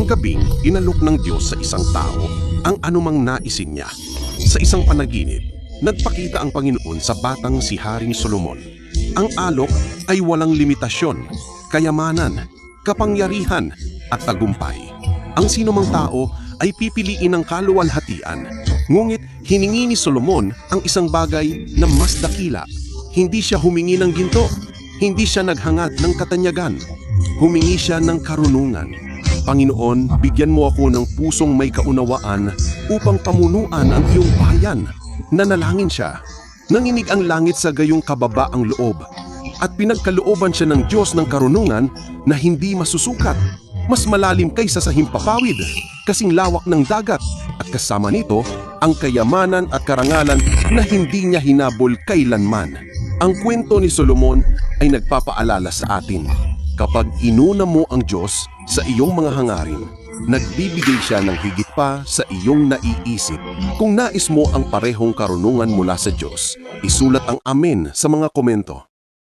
Ang gabing inalok ng Diyos sa isang tao ang anumang naisin niya. Sa isang panaginip, nagpakita ang Panginoon sa batang si Haring Solomon. Ang alok ay walang limitasyon, kayamanan, kapangyarihan at tagumpay. Ang sinumang tao ay pipiliin ng kaluwalhatian. Ngunit hiningi ni Solomon ang isang bagay na mas dakila. Hindi siya humingi ng ginto. Hindi siya naghangad ng katanyagan. Humingi siya ng karunungan. Panginoon, bigyan mo ako ng pusong may kaunawaan upang pamunuan ang iyong bayan. Nanalangin siya. Nanginig ang langit sa gayong kababa ang loob at pinagkalooban siya ng Diyos ng karunungan na hindi masusukat. Mas malalim kaysa sa himpapawid, kasing lawak ng dagat at kasama nito ang kayamanan at karangalan na hindi niya hinabol kailanman. Ang kwento ni Solomon ay nagpapaalala sa atin. Kapag inuna mo ang Diyos sa iyong mga hangarin, nagbibigay siya ng higit pa sa iyong naiisip. Kung nais mo ang parehong karunungan mula sa Diyos, isulat ang Amen sa mga komento.